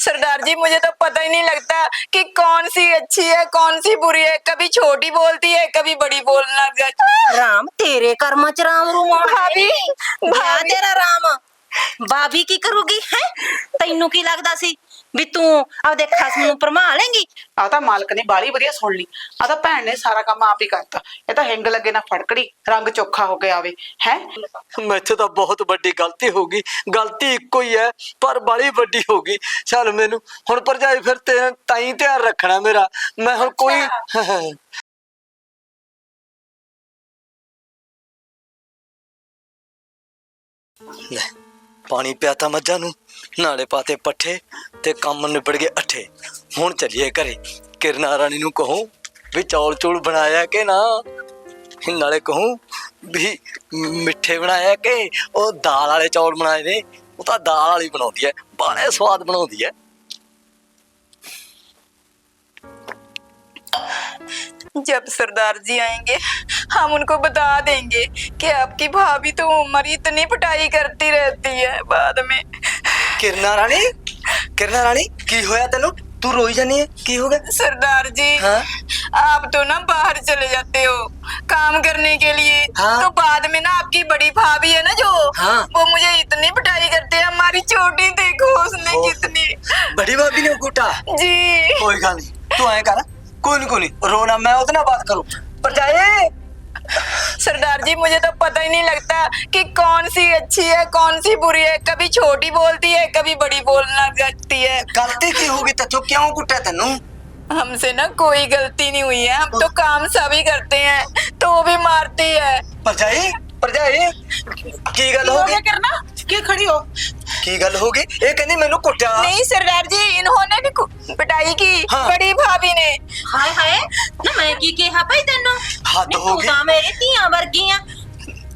सरदार जी मुझे तो पता ही नहीं लगता कि कौन सी अच्छी है कौन सी बुरी है कभी छोटी बोलती है कभी बड़ी बोलना जाती है। ਰਾਮ ਤੇਰੇ ਕਰਮਾਂ ਚ ਰਾਮ ਰੂ ਮੋੜ ਭਾਬੀ, ਭਾਬੀ ਭਾਬੀ। ਤੇਰਾ ਰਾਮ ਭਾਬੀ ਕੀ ਕਰੂਗੀ ਹੈ ਤੈਨੂੰ ਕੀ ਲੱਗਦਾ ਸੀ ਵੀ ਤੂੰ ਆਪਦੇ ਖਸਮ ਨੂੰ ਪਰਮਾ ਲੇਂਗੀ ਆ ਤਾਂ ਮਾਲਕ ਨੇ ਬਾਲੀ ਵਧੀਆ ਸੁਣ ਲਈ। ਆ ਤਾਂ ਭੈਣ ਨੇ ਸਾਰਾ ਕੰਮ ਆਪ ਹੀ ਕਰਤਾ। ਇਹ ਤਾਂ ਹਿੰਗ ਲੱਗੇ ਨਾ ਫੜਕੜੀ ਰੰਗ ਚੋਖਾ ਹੋ ਕੇ ਆਵੇ ਹੈ? ਮੈਥੇ ਤਾਂ ਬਹੁਤ ਵੱਡੀ ਗਲਤੀ ਹੋ ਗਈ। ਗਲਤੀ ਇੱਕੋ ਹੀ ਹੈ ਪਰ ਬੜੀ ਵੱਡੀ ਹੋ ਗਈ। ਚੱਲ ਮੈਨੂੰ ਹੁਣ ਭਰਜਾਈ ਫਿਰ ਤੇ ਤਾਈ ਧਿਆਨ ਰੱਖਣਾ ਮੇਰਾ। ਮੈਂ ਹੁਣ ਕੋਈ ਲੈ ਪਾਣੀ ਪਿਆਤਾ ਮੱਝਾਂ ਨੂੰ। ਨਾਲੇ ਪਾਤੇ ਪੱਠੇ ਤੇ ਕੰਮ ਨਿਬੜ ਗਏ ਅੱਠੇ ਹੁਣ ਚੱਲੀਏ ਘਰੇ ਕਿਰਨਾ ਰਾਣੀ ਨੂੰ ਕਹੂੰ ਵੀ ਚੌਲ ਚੂਲ ਬਣਾਇਆ ਕਿ ਨਾ ਨਾਲੇ ਕਹੂੰ ਵੀ ਮਿੱਠੇ ਬਣਾਇਆ ਕਿ ਉਹ ਦਾਲ ਵਾਲੇ ਚੌਲ ਬਣਾਏ ਨੇ ਉਹ ਤਾਂ ਦਾਲ ਵਾਲੀ ਬਣਾਉਂਦੀ ਹੈ ਬਾਲੇ ਸਵਾਦ ਬਣਾਉਂਦੀ ਹੈ जब सरदार जी आएंगे हम उनको बता देंगे कि आपकी भाभी तो उम्र ही इतनी पिटाई करती रहती है बाद में ਕਿਰਨਾ ਰਾਣੀ ਕਿਰਨਾ ਰਾਣੀ ਕੀ ਹੋਇਆ ਤੈਨੂੰ ਤੂੰ ਰੋਈ ਜਾਨੀ ਹੈ ਕੀ ਹੋ ਗਿਆ सरदार जी हाँ? आप तो ना बाहर चले जाते हो काम करने के लिए हाँ? तो बाद में ना आपकी बड़ी भाभी है ना जो हाँ? वो मुझे इतनी पिटाई करते हैं हमारी छोटी देखो उसने ओह। कितनी ਬੜੀ ਭਾਬੀ ਨੇ ਕੁੱਟਾ जी ਕੋਈ ਗੱਲ ਨਹੀਂ ਤੂੰ ਐਂ ਕਰ ਕੋਈ ਨਹੀਂ ਕੋਈ ਨਹੀਂ ਰੋਣਾ ਮੈਂ ਉਹਦੇ ਨਾਲ ਬਾਤ ਕਰੂੰ ਭਰਜਾਈ सरदार जी मुझे तो पता ही नहीं लगता कि कौन सी अच्छी है कौन सी बुरी है कभी छोटी बोलती है कभी बड़ी बोलना लगती है गलती की होगी तो क्यों कुटा तेनू हमसे ना कोई गलती नहीं हुई है हम तो काम सभी करते हैं तो वो भी मारती है परजाई परजाई की गल हो गया करना ਕੀ ਖੜੀ ਹੋ ਕੀ ਗੱਲ ਹੋ ਗਈ ਇਹ ਕਹਿੰਦੀ ਮੈਨੂੰ ਕੁੱਟਿਆ नहीं सरदार जी इन्होंने भी कु- पिटाई की हाँ। बड़ी भाभी ने ਹਾਏ ਹਾਏ ਨਾ ਮੈਂ ਕੀ ਕਿਹਾ ਭਾਈ ਤੈਨੂੰ ਹੱਦ ਨੀ ਹੋ ਤੂੰ ਗਈ। ਤਾਂ ਮੇਰੀ ਧੀਆਂ ਵਰਗੀ ਆ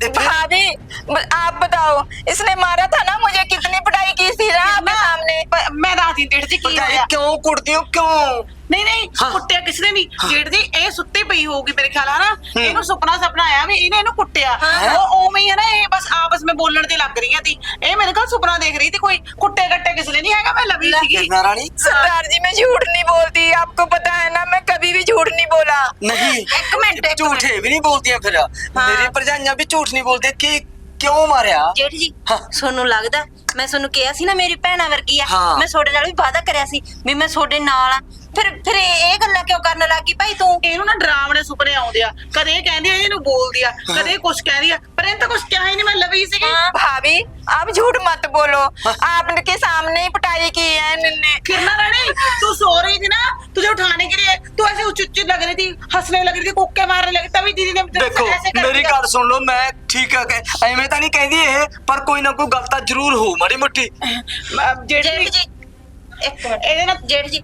ਤੇ ਫਿਰ- भाभी ब- आप बताओ इसने मारा था ना मुझे कितनी पिटाई की थी ना आपके सामने ਪ- ਮੈਂ ਦੱਸਦੀ ਡੇਢ ਜੀ ਕੀ ਭਰਜਾਈ ਹੋਇਆ ਕਿਉਂ ਕੁੱਟਦੀ ਹੋ ਕਿਉਂ ਨਹੀਂ ਨਹੀਂ ਹਾਂ। ਕੁੱਟਿਆ ਕਿਸੇ ਨੇ ਨਹੀਂ ਡੇਢ ਜੀ ਇਹ ਸੁੱਤੀ ਪਈ ਹੋਊਗੀ ਮੇਰੇ ਖਿਆਲ ਆ ਨਾ ਇਹਨੂੰ ਸੁਪਨਾ ਸੁਪਨਾ ਆਇਆ ਵੀ ਇਹਨੇ ਇਹਨੂੰ ਕੁੱਟਿਆ ਉਹ ਉਵੇਂ ਹੀ ਹੈ ਨਾ ਇਹ ਬਸ ਆਪਸ ਵਿੱਚ ਬੋਲਣ ਤੇ ਲੱਗ ਰਹੀਆਂ ਸੀ ਇਹ ਮੇਰੇ ਕੋਲ ਸੁਪਨਾ ਦੇਖ ਰਹੀ ਸੀ ਕੋਈ ਕੁੱਟੇ ਕੱਟੇ ਕਿਸੇ ਨੇ ਨਹੀਂ ਹੈਗਾ ਮੈਂ ਲਵੀ ਸੀਗੀ ਕਿਰਨਾ ਰਾਣੀ सरदार जी मैं झूठ नहीं बोलती आपको पता है ना मैं कभी भी झूठ नहीं बोला ਨਹੀਂ ਇੱਕ ਮਿੰਟ ਇੱਕ ਝੂਠੇ ਵੀ ਨਹੀਂ ਬੋਲਦੀਆਂ ਫਿਰ ਮੇਰੀ ਭਰਜਾਈਆਂ ਵੀ ਝੂਠ ਨਹੀਂ ਬੋਲਦੀਆਂ ਕਿ ਕਿਉਂ ਮਾਰਿਆ ਜੇਠ ਜੀ ਹਾਂ। ਤੁਹਾਨੂੰ ਲੱਗਦਾ ਮੈਂ ਤੁਹਾਨੂੰ ਕਿਹਾ ਸੀ ਨਾ ਮੇਰੀ ਭੈਣਾ ਵਰਗੀ ਆ ਹਾਂ। ਮੈਂ ਤੁਹਾਡੇ ਨਾਲ ਵੀ ਵਾਅਦਾ ਕਰਿਆ ਸੀ ਵੀ ਮੈਂ ਤੁਹਾਡੇ ਨਾਲ ਆ ਫਿਰ ਫਿਰ ਇਹ ਇਹ ਗੱਲਾਂ ਕਿਉਂ ਕਰਨ ਲੱਗੀ ਭਾਈ ਤੂੰ ਇਹਨੂੰ ਨਾ ਡਰਾਵਣੇ ਸੁਪਨੇ ਆਉਂਦੇ ਆ ਕਦੇ ਇਹ ਕਹਿੰਦੀ ਆ ਇਹਨੂੰ ਬੋਲਦੀ ਆ ਕਦੇ ਇਹ ਕੁਛ ਕਹਿੰਦੀ ਆ ਪਰ ਇਹਨੇ ਤਾਂ ਕੁਛ ਕਿਹਾ ਹੀ ਨਹੀਂ ਮੈਂ ਲਵੀ ਸੀਗੀ हाँ। भाभी आप झूठ मत बोलो आपके सामने ही पिटाई की है इन्होंने किरना रानी लिए तू ऐसे उच्च उच्च लग रही थी हंसने लग रही थी कुक्के मारने लगी तभी दीदी ने तेरे ਦੇਖੋ से ऐसे कर ਮੇਰੀ दिया। ਗੱਲ ਸੁਣ ਲਓ ਮੈਂ ਠੀਕ ਆ ਕਿ ਐਵੇਂ ਤਾਂ ਨਹੀਂ ਕਹਿੰਦੀ ਇਹ ਪਰ ਕੋਈ ਨਾ ਕੋਈ ਗੱਲ ਤਾਂ ਜ਼ਰੂਰ ਹੋਊ ਮਾੜੀ ਮੋਟੀ ਅਹ ਜਿਹੜੀ ਜੇਠ ਜੀ ਇੱਕ ਮਿੰਟ ਇਹਦੇ ਨਾਲ ਜੇਠ ਜੀ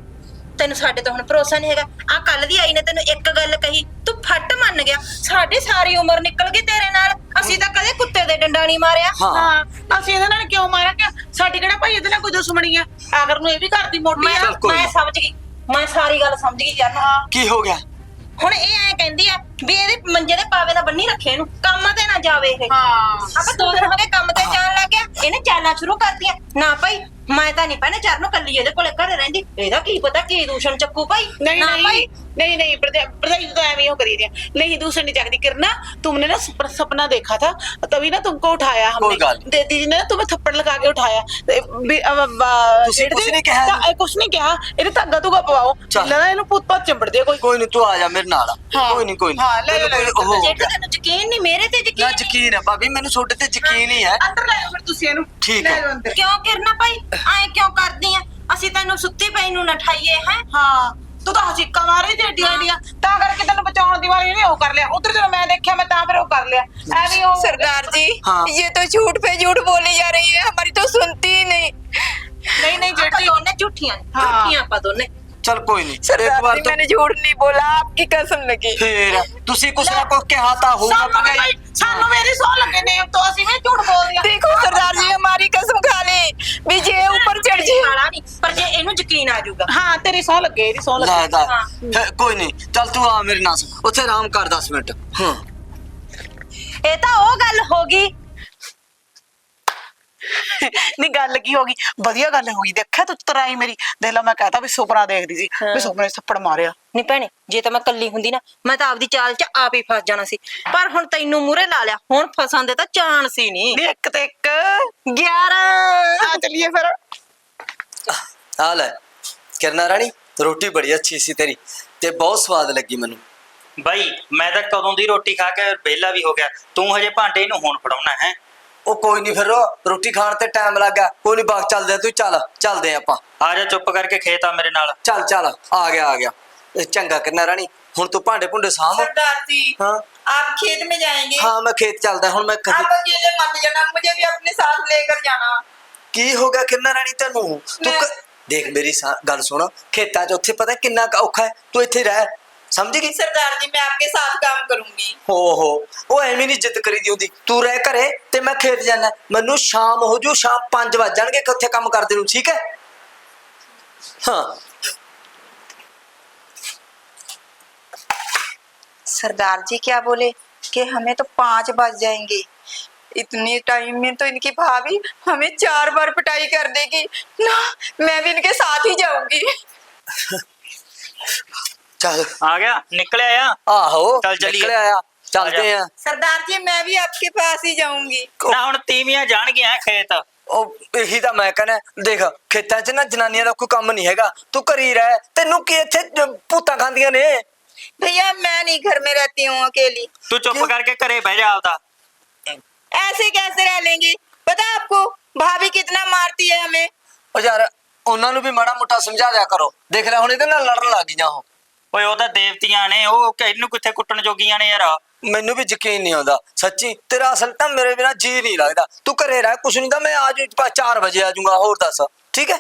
ਤੈਨੂੰ ਸਾਡੇ ਤੋਂ ਹੁਣ ਭਰੋਸਾ ਨਹੀਂ ਹੈਗਾ ਆ ਕੱਲ ਦੀ ਆਈ ਨੇ ਤੈਨੂੰ ਇੱਕ ਗੱਲ ਕਹੀ ਤੂੰ ਫੱਟ ਮੰਨ ਗਿਆ ਸਾਡੀ ਸਾਰੀ ਉਮਰ ਨਿਕਲ ਗਈ ਤੇਰੇ ਨਾਲ ਅਸੀਂ ਤਾਂ ਕਦੇ ਕੁੱਤੇ ਦੇ ਡੰਡਾ ਨਹੀਂ ਮਾਰਿਆ ਹਾਂ ਹਾਂ ਅਸੀਂ ਇਹਦੇ ਨਾਲ ਕਿਉਂ ਮਾਰਾਂ ਕਿ ਸਾਡੀ ਕਿਹੜਾ ਭਾਈ ਇਹਦੇ ਨਾਲ ਕੋਈ ਦੁਸ਼ਮਣੀ ਆ ਆਖਰ ਨੂੰ ਇਹ ਵੀ ਘਰ ਦੀ ਮੋਟੀ ਮੈਂ ਆ ਚੱਲ ਕੋਈ ਮੈਂ ਨਾ। ਸਮਝ ਗਈ ਮੈਂ ਸਾਰੀ ਗੱਲ ਸਮਝ ਗਈ ਯਾਰ ਕੀ ਹੋ ਗਿਆ? ਹੁਣ ਇਹ ਐ ਕਹਿੰਦੀ ਆ ਵੀ ਇਹਦੇ ਮੰਜੇ ਦੇ ਪਾਵੇ ਦਾ ਬੰਨੀ ਰੱਖੇ ਇਹਨੂੰ ਕੰਮ ਤੇ ਨਾ ਜਾਵੇ ਇਹ। ਹਾਂ। ਆਪਾਂ ਦੋ ਦਿਨ ਹੋ ਗਏ ਕੰਮ ਤੇ ਜਾਣ ਲੱਗ ਗਿਆ ਇਹਨੇ ਚਾਲਾਂ ਸ਼ੁਰੂ ਕਰਤੀਆਂ। ਨਾ ਭਾਈ ਮੈਂ ਤਾਂ ਨਹੀਂ ਭੈਣੇ ਚਰਨੋਂ ਕੱਲੀ ਇਹਦੇ ਕੋਲੇ ਘਰੇ ਰਹਿੰਦੀ ਇਹਦਾ ਕੀ ਪਤਾ ਕੀ ਦੂਸ਼ਣ ਚੱਕੂ ਭਾਈ ਨਹੀਂ ਨਹੀਂ नहीं नहीं भरजाई तो ऐवे हो करी दिया नहीं दूसरे नहीं जागती किरना तुमने ना सपना देखा था तभी ना तुमको उठाया हमने दीदी ने ना तुम्हें थप्पड़ लगा के उठाया कुछ नहीं कहा कुछ नहीं कहा इधर धागा धुगा पवाओ लगा इन्हें भूत भात चिंबड़ दे कोई कोई नहीं तू आ जा मेरे नाल कोई नहीं कोई नहीं ले ले ਯਕੀਨ ਨਹੀਂ ਮੇਰੇ ਤੇ ਯਕੀਨ ਨਾ ਯਕੀਨ ਹੈ ਭਾਬੀ ਮੈਨੂੰ ਛੋਟੇ ਤੇ ਯਕੀਨ ਹੀ ਹੈ ਅੰਦਰ ਲੈ ਫਿਰ ਤੁਸੀਂ ਇਹਨੂੰ ਠੀਕ ਹੈ ਕਿਉਂ ਕਿਰਨਾ ਭਾਈ ਐ ਕਿਉਂ ਕਰਦੀ ਆ ਅਸੀਂ ਤੈਨੂੰ ਸੁੱਤੀ ਪਈ ਨੂੰ ਨਾ ਠਾਈਏ ਹੈ ਹਾਂ ਤੂੰ ਤਾਂ ਹਸੀਕਾ ਮਾਰ ਰਹੀ ਤੇ ਏਡੀਆਂ ਹਾਂ। ਏਡੀਆਂ ਤਾਂ ਕਰਕੇ ਤੈਨੂੰ ਬਚਾਉਣ ਦੀ ਵਾਰੀ ਇਹਨੇ ਉਹ ਕਰ ਲਿਆ ਉਧਰ ਜਦੋਂ ਮੈਂ ਦੇਖਿਆ ਮੈਂ ਤਾਂ ਫਿਰ ਉਹ ਕਰ ਲਿਆ ਐਵੇਂ ਉਹ सरदार जी हाँ। ये तो झूठ पे झूठ बोली जा रही है हमारी तो सुनती ही नहीं ਨਹੀਂ ਨਹੀਂ ਆਪਾਂ ਜਿਹੜੀ ਦੋਨੇ ਝੂਠੀਆਂ ਨੇ, ਹਾਂ। ਝੂਠੀਆਂ ਆਪਾਂ ਦੋਨੇ ਚਲ ਕੋਈ ਨਹੀਂ ਇੱਕ सरदार ਵਾਰ जी ਤਾਂ मैंने झूठ नहीं बोला आपकी कसम लगी ਫੇਰ ਤੁਸੀਂ ਕੁਛ ਨਾ ਕੁਛ ਕਿਹਾ ਤਾਂ ਹੋਊਗਾ ਸਾਨੂੰ ਵੀ ਭਰਜਾਈ ਭਾਈ ਸਾਨੂੰ ਮੇਰੀ ਸੌ ਲੱਗੇ ਨੇ ਤੋਂ ਅਸੀਂ ਵੀ ਝੂਠ ਬੋਲਦੇ ਆ देखो सरदार जी हमारी कसम खा ली भी जे ऊपर चढ़ जी ਖਾਲਾ ਨਹੀਂ ਪਰ ਜੇ ਇਹਨੂੰ ਯਕੀਨ ਆ ਜਾਊਗਾ ਹਾਂ ਤੇਰੀ ਸੌ ਲੱਗੇ ਇਹਦੀ ਸੌ ਲੱਗੇ ਲੈ ਦਾ ਹਾਂ। ਫੇਰ ਕੋਈ ਨਹੀਂ ਚੱਲ ਤੂੰ ਆ ਮੇਰੇ ਨਾਲ ਉੱਥੇ ਆਰਾਮ ਕਰ 10 ਮਿੰਟ ਹਾਂ ਇਹ ਤਾਂ ਉਹ ਗੱਲ ਹੋ ਗਈ ਨਹੀਂ ਗੱਲ ਕੀ ਹੋ ਗਈ? ਵਧੀਆ ਗੱਲ ਹੋਈ ਦੇਖਿਆ ਤੂੰ ਤਰਾਈ ਮੇਰੀ। ਦੇਖ ਲਾ ਮੈਂ ਕਹਤਾ ਵੀ ਸੁਪਨਾ ਦੇਖਦੀ ਸੀ ਵੀ ਸੁਪਨੇ 'ਚ ਥੱਪੜ ਮਾਰਿਆ। ਨਹੀਂ ਭੈਣੇ ਜੇ ਤਾਂ ਮੈਂ ਕੱਲੀ ਹੁੰਦੀ ਨਾ ਮੈਂ ਤਾਂ ਆਪਦੀ ਚਾਲ 'ਚ ਆਪ ਹੀ ਫਸ ਜਾਣਾ ਸੀ। ਪਰ ਹੁਣ ਤੈਨੂੰ ਮੂਰੇ ਲਾ ਲਿਆ ਹੁਣ ਫਸਣ ਦੇ ਤਾਂ ਚਾਂਸ ਹੀ ਨਹੀਂ ਨਹੀਂ ਇੱਕ ਤੇ ਇੱਕ। 11 ਆ ਚੱਲੀਏ ਫਿਰ। ਆ ਲੈ ਕਿਰਨਾ ਰਾਣੀ ਰੋਟੀ ਬੜੀ ਅੱਛੀ ਸੀ ਤੇਰੀ ਤੇ ਬਹੁਤ ਸਵਾਦ ਲੱਗੀ ਮੈਨੂੰ। ਬਾਈ ਮੈਂ ਤਾਂ ਕਦੋਂ ਦੀ ਰੋਟੀ ਖਾ ਕੇ ਵਿਹਲਾ ਵੀ ਹੋ ਗਿਆ ਤੂੰ ਹਜੇ ਭਾਂਡੇ ਨੂੰ ਹੁਣ ਫੜਾਉਣਾ ਹੈ? ਉਹ ਕੋਈ ਨਹੀਂ ਫਿਰ ਰੋਟੀ ਖਾਣ ਤੇ ਟਾਈਮ ਲੱਗਾ ਕੋਈ ਨਹੀਂ ਬਾਗ ਚੱਲਦੇ ਆ, ਤੂੰ ਚੱਲ ਚੱਲਦੇ ਆ ਆਪਾਂ ਆ ਜਾ ਚੁੱਪ ਕਰਕੇ ਖੇਤ ਆ ਮੇਰੇ ਨਾਲ ਚੱਲ ਚੱਲ ਆ ਗਿਆ ਆ ਗਿਆ ਇਹ ਚੰਗਾ ਕਿਰਨਾ ਰਾਣੀ ਹੁਣ ਤੂੰ ਭਾਂਡੇ ਭੁੰਡੇ ਸਾਂਭ सरदार जी हाँ आप खेत में जाएंगे ਹਾਂ ਮੈਂ ਖੇਤ ਚੱਲਦਾ ਹੁਣ ਮੈਂ ਕਹੀ आप अकेले मत जाना मुझे भी अपने साथ लेकर जाना ਕੀ ਹੋ ਗਿਆ ਕਿਰਨਾ ਰਾਣੀ ਤੈਨੂੰ ਤੂੰ ਕ- ਮੈਂ- ਦੇਖ ਮੇਰੀ ਸਾ- ਗੱਲ ਸੁਣ ਖੇਤਾਂ 'ਚ ਉੱਥੇ ਪਤਾ ਕਿੰਨਾ ਕੁ ਔਖਾ ਹੈ ਤੂੰ ਇੱਥੇ ਰਹਿ ਸਮਝ ਗਈ सरदार जी मैं आपके साथ काम करूंगी ਹੋ ਹੋ ਉਹ ਐਵੇਂ ਨਹੀਂ ਜਿੱਦ ਕਰੀ ਦੀ ਹੁੰਦੀ ਤੂੰ ਰਹਿ ਘਰੇ ਤੇ ਮੈਂ ਖੇਤ ਜਾਣਾ ਮੈਨੂੰ ਸ਼ਾਮ ਹੋ ਜੂ ਸ਼ਾਮ 5 ਵਜ ਜਾਣਗੇ ਕਿ ਉੱਥੇ ਕੰਮ ਕਰਦੇ ਨੂੰ ਠੀਕ ਹੈ ਹਾਂ सरदार जी क्या बोले कि हमें तो पाँच बज जाएंगे इतनी टाइम में तो इनकी भाभी हमें चार बार पिटाई कर देगी ना मैं भी इनके साथ ही जाऊंगी ਚੱਲ ਆ ਗਿਆ ਨਿਕਲਿਆ ਆ ਆਹੋ ਚੱਲ ਚੱਲੀਏ। ਨਿਕਲ ਆਇਆ ਚੱਲਦੇ ਆ सरदार जी मैं भी आपके पास ही जाऊंगी ਨਾ ਹੁਣ ਤੀਵੀਆਂ ਜਾਣਗੀਆਂ ਖੇਤ ਉਹ ਇਹੀ ਤਾਂ ਮੈਂ ਕਹਿੰਦਾ ਦੇਖ ਖੇਤਾਂ 'ਚ ਨਾ ਜਨਾਨੀਆਂ ਦਾ ਕੋਈ ਕੰਮ ਨਹੀਂ ਹੈਗਾ ਤੂੰ ਘਰੀ ਰਹਿ ਤੈਨੂੰ ਕੀ ਇੱਥੇ ਜ- ਭੂਤਾਂ ਖਾਂਦੀਆਂ ਨੇ भैया मैं नहीं घर में रहती हूँ अकेली ਤੂੰ ਚੁੱਪ ਕਿਉਂ? ਕਰਕੇ ਘਰੇ ਬਹਿ ਜਾ ਆਪਦਾ ऐसे कैसे रह लेंगे पता है आपको भाभी कितना मारती है हमें ਉਹ ਯਾਰ ਉਹਨਾਂ ਨੂੰ ਵੀ ਮਾੜਾ ਮੋਟਾ ਸਮਝਾ ਦਿਆ ਕਰੋ ਦੇਖ ਲੈ ਹੁਣ ਇਹਦੇ ਨਾਲ ਲੜਨ ਲੱਗ ਗਈਆਂ ਉਹ ਓਏ ਉਹ ਤਾਂ ਦੇਵਤੀਆਂ ਨੇ ਉਹ ਕਿ ਇਹਨੂੰ ਕਿੱਥੇ ਕੁੱਟਣ ਜੋਗੀਆਂ ਨੇ ਯਾਰ? ਮੈਨੂੰ ਵੀ ਯਕੀਨ ਨਹੀਂ ਆਉਂਦਾ ਸੱਚੀ। ਤੇਰਾ ਅਸਲ ਤਾਂ ਮੇਰੇ ਬਿਨਾ ਜੀ ਨਹੀਂ ਲੱਗਦਾ। ਤੂੰ ਘਰੇ ਰਹਿ ਕੁਛ ਨਹੀਂ ਤਾਂ ਮੈਂ ਅੱਜ 4 ਵਜੇ ਆ ਜਾਊਂਗਾ ਹੋਰ ਦੱਸ। ਠੀਕ ਹੈ?